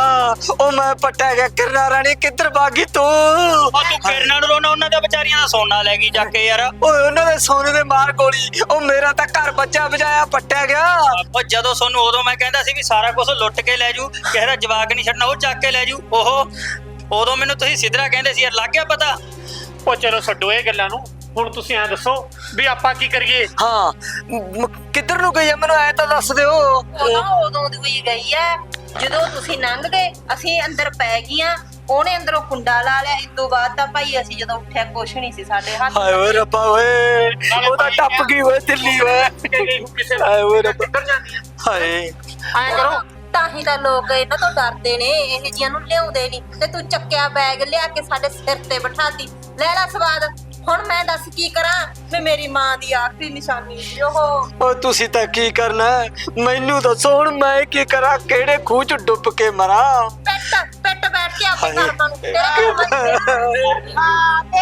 ਉਹ ਮੈਂ ਪੱਟਿਆ ਗਿਆ। ਕਿਰਨਾ ਰਾਣੀ ਕਿੱਧਰ ਭਾਗੀ ਤੂੰ? ਉਹ ਤੂੰ ਕਿਰਨਾਂ ਨੂੰ ਰੋਣਾ ਉਹਨਾਂ ਦਾ ਵਿਚਾਰੀਆਂ ਦਾ ਸੋਨਾ ਲੈ ਗਈ ਜਾ ਕੇ ਯਾਰ। ਓਏ ਉਹਨਾਂ ਦੇ ਸੋਨੇ ਦੇ ਮਾਰ ਗੋਲੀ। ਉਹ ਮੇਰਾ ਤਾਂ ਘਰ ਬੱਚਾ ਬਜਾਇਆ ਪੱਟਿਆ ਗਿਆ। ਉਹ ਜਦੋਂ ਤੁਹਾਨੂੰ ਉਦੋਂ ਮੈਂ ਕਹਿੰਦਾ ਸੀ ਵੀ ਸਾਰਾ ਕੁਝ ਲੁੱਟ ਕੇ ਲੈ ਜੂ ਕਿਸੇ ਦਾ ਜਵਾਕ ਨਹੀਂ ਛੱਡਣਾ ਉਹ ਚੱਕ ਕੇ ਲੈ ਜੂ ਉਹ ਉਦੋਂ ਮੈਨੂੰ ਤੁਸੀਂ ਸਿੱਧਰਾ ਕਹਿੰਦੇ ਸੀ ਯਾਰ ਲੱਗ ਗਿਆ ਪਤਾ? ਉਹ ਚਲੋ ਛੱਡੋ ਇਹ ਗੱਲਾਂ ਨੂੰ। ਹੁਣ ਤੁਸੀਂ ਐ ਦੱਸੋ ਵੀ ਆਪਾਂ ਕੀ ਕਰੀਏ? ਹਾਂ ਮ- ਕਿੱਧਰ ਨੂੰ ਗਈ ਆ? ਮੈਨੂੰ ਐ ਤਾਂ ਦੱਸ ਦਿਓ। ਉਦੋਂ ਉਦੋਂ ਦੀ ਹੋਈ ਗਈ ਐ। ਜਦੋਂ ਤੁਸੀਂ ਲੰਘ ਗਏ ਅਸੀਂ ਅੰਦਰ ਪੈ ਗਈਆਂ। ਉਹਨੇ ਅੰਦਰੋਂ ਕੁੰਡਾ ਲਾ ਲਿਆ। ਇਸ ਤੋਂ ਬਾਅਦ ਤਾਂ ਭਾਈ ਅਸੀਂ ਜਦੋਂ ਉੱਠਿਆ ਕੁਛ ਨਹੀਂ ਸੀ ਸਾਡੇ ਹੱਥ ਹਾਏ ਓਏ ਰੱਬਾ ਓਏ। ਉਹ ਤਾਂ ਟੱਪ ਗਈ ਓਏ ਦਿੱਲੀ ਓਏ। ਕਿਸੇ ਹਾਏ ਓਏ ਰੱਬਾ। ਕਿੱਧਰ ਜਾਂਦੀ ਆ? ਹਾਏ। ਐਂ ਕਰੋ ਤਾਂ ਹੀ ਤਾਂ ਲੋਕ ਇਹਨਾਂ ਤੋਂ ਡਰਦੇ ਨੇ। ਇਹ ਜੀਆਂ ਨੂੰ ਲਿਆਉਂਦੇ ਨਹੀਂ। ਤੇ ਤੂੰ ਚੱਕਿਆ ਬੈਗ ਲਿਆ ਕੇ ਸਾਡੇ ਸਿਰ ਤੇ ਬਿਠਾਤੀ। ਲੈ ਲੈ ਸਵਾਦ। ਹੁਣ ਮੈਂ ਦੱਸ ਕੀ ਕਰਾਂ? ਵੀ ਮੇਰੀ ਮਾਂ ਦੀ ਆਖਰੀ ਨਿਸ਼ਾਨੀ ਸੀ ਉਹ। ਓ ਤੁਸੀਂ ਤਾਂ ਕੀ ਕਰਨਾ? ਹੈ? ਮੈਨੂੰ ਦੱਸੋ ਹੁਣ ਮੈਂ ਕੀ ਕਰਾਂ? ਕਿਹੜੇ ਖੂਹ ਚ ਡੁੱਬ ਕੇ ਮਰਾਂ? ਪੈਟ ਪੈਟ ਬੈਠ ਕੇ ਆਪਣੇ ਹਾਏ। ਨੂੰ। ਤੇਰੇ ਚ ਹਾਂ ਤੇਰੇ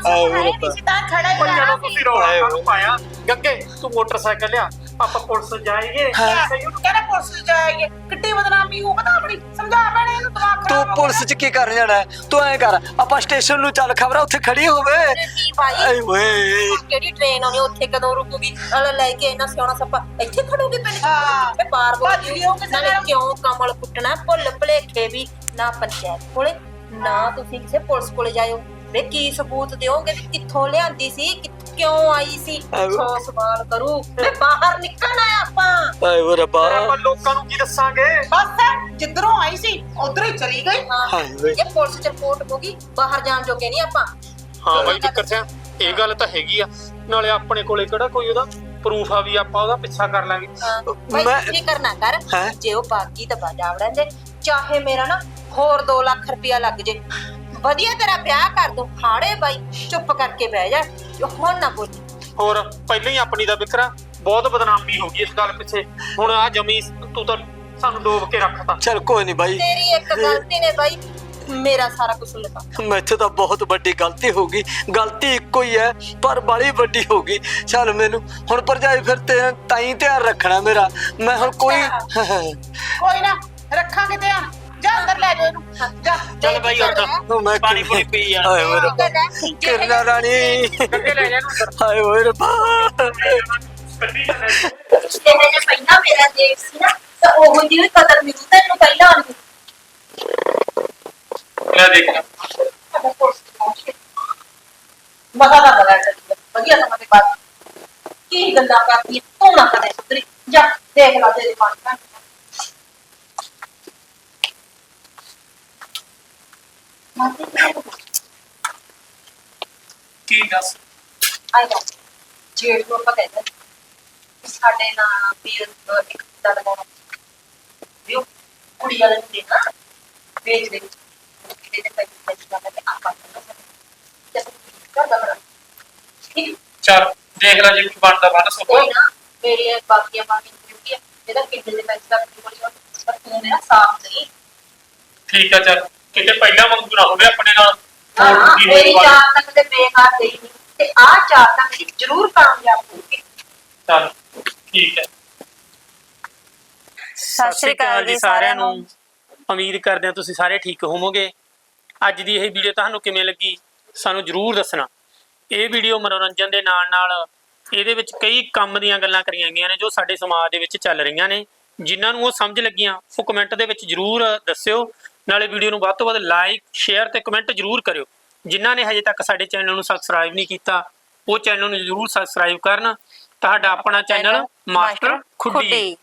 ਚ ਹਾਏ ਹੈ ਨਹੀਂ ਸੀ ਤਾਂ ਖੜਾ ਹੀ ਉਹ ਜਦੋਂ ਤੁਸੀਂ ਹਾਏ। ਕਾਹਨੂੰ ਪਾਇਆ ਗੱਗੇ ਤੂੰ ਮੋਟਰਸਾਈਕਲ ਲਿਆ ਆਪਾਂ ਪੁਲਿਸ ਜਾਈਏ। ਸਹੀ ਉਹਨੂੰ? ਕਹਿੰਦਾ ਪੁਲਿਸ ਜਾਏਗੇ ਕਿੱਡੀ ਬਦਨਾਮੀ ਹੋ ਪਤਾ ਆਪਣੀ ਸਮਝਾ ਭੈਣੇ ਇਹਨੂੰ ਦਿਮਾਗ ਖਰਾਬ ਤੂੰ ਪੁਲਿਸ ਚ ਕੀ ਕਰਨ ਜਾਣਾ ਹੈ? ਤੂੰ ਐ ਕਰ ਆਪਾਂ ਸਟੇਸ਼ਨ ਨੂੰ ਚੱਲ ਖਬਰਾਂ ਉੱਥੇ ਖੜੀ ਹੋਵੇ। ਕੀ ਭਾਈ? ਆਏ ਓਏ ਕਿਹੜੀ ਟ੍ਰੇਨ ਆਉਣੀ ਉੱਥੇ ਕਦੋਂ ਰੁਕੂਗੀ? ਅਲ ਲੈ ਕੇ ਇਹਨਾਂ ਸਿਆਣਾ ਸੱਪਾ ਇੱਥੇ ਖੜੂਗੀ ਪਿੰਡ ਹਾਂ। ਕਿੱਥੇ ਪਾਰ ਹੋ ਭੱਜ ਗਈ ਉਹ ਕਿਸੇ ਨਾਲੇ ਨਾਲ। ਕਿਉਂ ਕਮਲ ਕੁੱਟਣਾ? ਭੁੱਲ ਭੁਲੇਖੇ ਵੀ ਨਾ ਪੰਚਾਇਤ ਕੋਲੇ ਨਾ ਤੁਸੀਂ ਕਿਸੇ ਪੁਲਿਸ ਕੋਲੇ ਜਾਇਓ। ਵੇ ਕੀ ਸਬੂਤ ਦਿਓਗੇ ਵੀ ਕਿੱਥੋਂ ਲਿਆਂਦੀ ਸੀ? ਕਿ- ਕਿਉਂ ਆਈ ਸੀ। ਸੌ ਸਵਾਲ ਕਰੂ ਵੇ ਬਾਹਰ ਨਿਕਲਣਾ ਹੈ ਆਪਾਂ। ਆਏ ਓਏ ਰੱਬਾ। ਆਪਾਂ ਲੋਕਾਂ ਨੂੰ ਕੀ ਦੱਸਾਂਗੇ? ਬਸ ਜਿੱਧਰੋਂ ਆਈ ਸੀ ਉਧਰੋਂ ਹੀ ਚਲੀ ਗਈ। ਹਾਂ। ਹਾਏ ਜੇ ਪੁਲਿਸ ਚ ਰਿਪੋਰਟ ਹੋਗੀ ਬਾਹਰ ਜਾਣ ਜੋਗੇ ਨਹੀਂ ਆਪਾਂ। ਹਾਂ ਬਾਈ ਵਿਕਰ ਸਿੰਘ ਇਹ ਗੱਲ ਤਾਂ ਹੈਗੀ ਆ। ਨਾਲੇ ਆਪਣੇ ਕੋਲੇ ਕਿਹੜਾ ਕੋਈ ਉਹਦਾ ਪ੍ਰੂਫ ਆ ਵੀ ਆਪਾਂ ਉਹਦਾ ਪਿੱਛਾ ਕਰ ਲਾਂਗੇ। ਹਾਂ, ਭਾਈ ਮੈਂ- ਕੀ ਕਰਨਾ ਕਰ। ਹੈਂ? ਜੇ ਉਹ ਬਾਗੀ ਤਾਂ ਬਾਜਾ ਵੜਾਂਦੇ ਚਾਹੇ ਮੇਰਾ ਨਾ ਹੋਰ 2 ਲੱਖ ਰੁਪਇਆ ਲੱਗ ਜੇ। ਵਧੀਆ ਤੇਰਾ ਵਿਆਹ ਕਰ ਦੂੰ ਹਾੜੇ ਬਾਈ ਚੁੱਪ ਕਰਕੇ ਬਹਿ ਜਾ ਹੁਣ ਨਾ ਬੋਲੀ ਹੋਰ ਪਹਿਲਾਂ ਹੀ ਆਪਣੀ ਦਾ ਵਿਕਰਾ ਬਹੁਤ ਬਦਨਾਮੀ ਹੋ ਗਈ ਇਸ ਗੱਲ ਪਿੱਛੇ। ਹੁਣ ਆ ਜਮੀ ਤੂੰ ਤਾਂ ਸਾਨੂੰ ਡੋਬ ਕੇ ਰੱਖਤਾ। ਚਲ ਕੋਈ ਨਹੀਂ ਬਾਈ। ਤੇਰੀ ਇੱਕ ਗਲਤੀ ਨੇ ਬਾਈ ਮੇਰਾ ਸਾਰਾ ਕੁਝ ਲਗਾ ਮੈਥੇ ਤਾਂ ਬਹੁਤ ਵੱਡੀ ਗਲਤੀ ਹੋ ਗਈ। ਗਲਤੀ ਇੱਕੋ ਹੀ ਹੈ ਪਰ ਬੜੀ ਵੱਡੀ ਹੋ ਗਈ। ਚੱਲ ਮੈਨੂੰ ਹੁਣ ਭਰਜਾਈ ਫਿਰ ਤੇ ਤਾਈ ਧਿਆਨ ਰੱਖਣਾ ਮੇਰਾ। ਮੈਂ ਹੁਣ ਕੋਈ ਕੋਈ ਨਾ ਰੱਖਾਂਗੇ ਧਿਆਨ। ਜਾ ਅੰਦਰ ਲੈ ਜਾ ਇਹਨੂੰ। ਜਾ। ਚੱਲ ਬਾਈ ਉੱਠ ਉਹ ਮੈਂ ਪਾਣੀ ਪੂਣੀ ਪੀ ਯਾਰ ਹਾਏ ਓਏ ਰੱਬਾ ਕਿਰਨਾ ਰਾਣੀ। ਗੱਗੇ ਲੈ ਜਾ ਇਹਨੂੰ ਅੰਦਰ। ਹਾਏ ਓਏ ਰੱਬਾ ਕੱਢੀ ਜਾਂਦੇ ਜਿਹੇ ਜੇ ਪਹਿਲਾਂ ਮੇਰਾ ਦੇਖ ਸੀ ਨਾ ਤਾਂ ਉਹ ਜਿਹੀ ਕਦਰ ਮਿਲੂ ਤੈਨੂੰ ਪਹਿਲਾਂ ਆਣੀ ਲੈ ਦੇਖ। ਮਜ਼ਾ ਤਾਂ ਬੜਾ ਕਰੀ ਵਧੀਆ ਸਮਾਂ ਦੇ ਬਾਅਦ ਕੀ ਗੱਲਾਂ ਕਰਦੀ? ਤੂੰ ਨਾ ਕਦੇ ਸੁਧਰੀ। ਜਾ ਦੇਖ ਲੈ ਤੇਰੇ ਮਨ ਦਾ। ਕੀ ਦੱਸ? ਆਈ ਜਾ ਜੇੜ ਨੂੰ ਆਪਾਂ ਕਹਿੰਦੇ ਨੇ, ਸਾਡੇ ਨਾਲ ਵੀ ਇੱਕ ਦਾ ਲਗਾਉਣਾ ਵੀ ਉਹ ਕੁੜੀ ਵਾਲੇ ਨੂੰ ਦੇਣਾ ਵੇਚ ਦੇ। ਕਿਤੇ ਤੇ ਪੈਸੇ ਪੈਸੇ ਦਾ ਤੇ ਆਪਾਂ ਨੂੰ ਜਦ ਕਰ ਦਮਰਾ ਠੀਕ ਚੱਲ ਦੇਖ ਲੈ ਜੇ ਕੋਈ ਬਣਦਾ ਬਣ ਸਕੋ ਕੋਈ ਨਾ ਮੇਰੀ ਬਾਕੀਆਂ ਬਾਕੀ ਡਿਊਟੀ ਹੈ ਇਹਦਾ ਕਿੰਨੇ ਦੇ ਪੈਸੇ ਦਾ ਕੋਈ ਬੋਲੀ ਪਰ ਤੂੰ ਮੇਰਾ ਸਾਥ ਨਹੀਂ ਠੀਕ ਆ ਚੱਲ। ਕਿਤੇ ਪਹਿਲਾਂ ਵਾਂਗੂ ਨਾ ਹੋਵੇ ਆਪਣੇ ਨਾਲ ਹਾਂ ਹੋਰ ਕੀ ਮੇਰੀ ਹੋਊਗਾ। ਤੱਕ ਤੇ ਬੇਕਾਰ ਗਈ ਨਹੀਂ ਤੇ ਆ ਚਾਰ ਤਾਂ ਮੇਰੀ ਜ਼ਰੂਰ ਕਾਮਯਾਬ ਹੋਊਗੀ ਚੱਲ ਠੀਕ ਹੈ। ਸਤਿ ਸ਼੍ਰੀ ਅਕਾਲ ਜੀ ਸਾਰਿਆਂ ਨੂੰ। ਉਮੀਦ ਕਰਦੇ ਹਾਂ ਤੁਸੀਂ ਸਾਰੇ ਠੀਕ ਹੋਵੋਗੇ। ਅੱਜ ਦੀ ਇਹ ਵੀਡੀਓ ਤੁਹਾਨੂੰ ਕਿਵੇਂ ਲੱਗੀ ਸਾਨੂੰ ਜਰੂਰ ਦੱਸਣਾ। ਇਹ ਵੀਡੀਓ ਮਨੋਰੰਜਨ ਦੇ ਨਾਲ ਨਾਲ ਇਹਦੇ ਵਿੱਚ ਕਈ ਕੰਮ ਦੀਆਂ ਗੱਲਾਂ ਕਰੀਆਂ ਗਈਆਂ ਨੇ ਜੋ ਸਾਡੇ ਸਮਾਜ ਦੇ ਵਿੱਚ ਚੱਲ ਰਹੀਆਂ ਨੇ। ਜਿਨ੍ਹਾਂ ਨੂੰ ਉਹ ਸਮਝ ਲੱਗੀਆਂ ਉਹ ਕਮੈਂਟ ਦੇ ਵਿੱਚ ਜਰੂਰ ਦੱਸਿਓ। ਨਾਲੇ ਵੀਡੀਓ ਨੂੰ ਵੱਧ ਤੋਂ ਵੱਧ ਲਾਈਕ ਸ਼ੇਅਰ ਤੇ ਕਮੈਂਟ ਜਰੂਰ ਕਰਿਓ। ਜਿਨ੍ਹਾਂ ਨੇ ਹਜੇ ਤੱਕ ਸਾਡੇ ਚੈਨਲ ਨੂੰ ਸਬਸਕ੍ਰਾਈਬ ਨਹੀਂ ਕੀਤਾ ਉਹ ਚੈਨਲ ਨੂੰ ਜਰੂਰ ਸਬਸਕ੍ਰਾਈਬ ਕਰਨ। ਤੁਹਾਡਾ ਆਪਣਾ ਚੈਨਲ ਮਾਸਟਰ ਖੁੱਡੀ।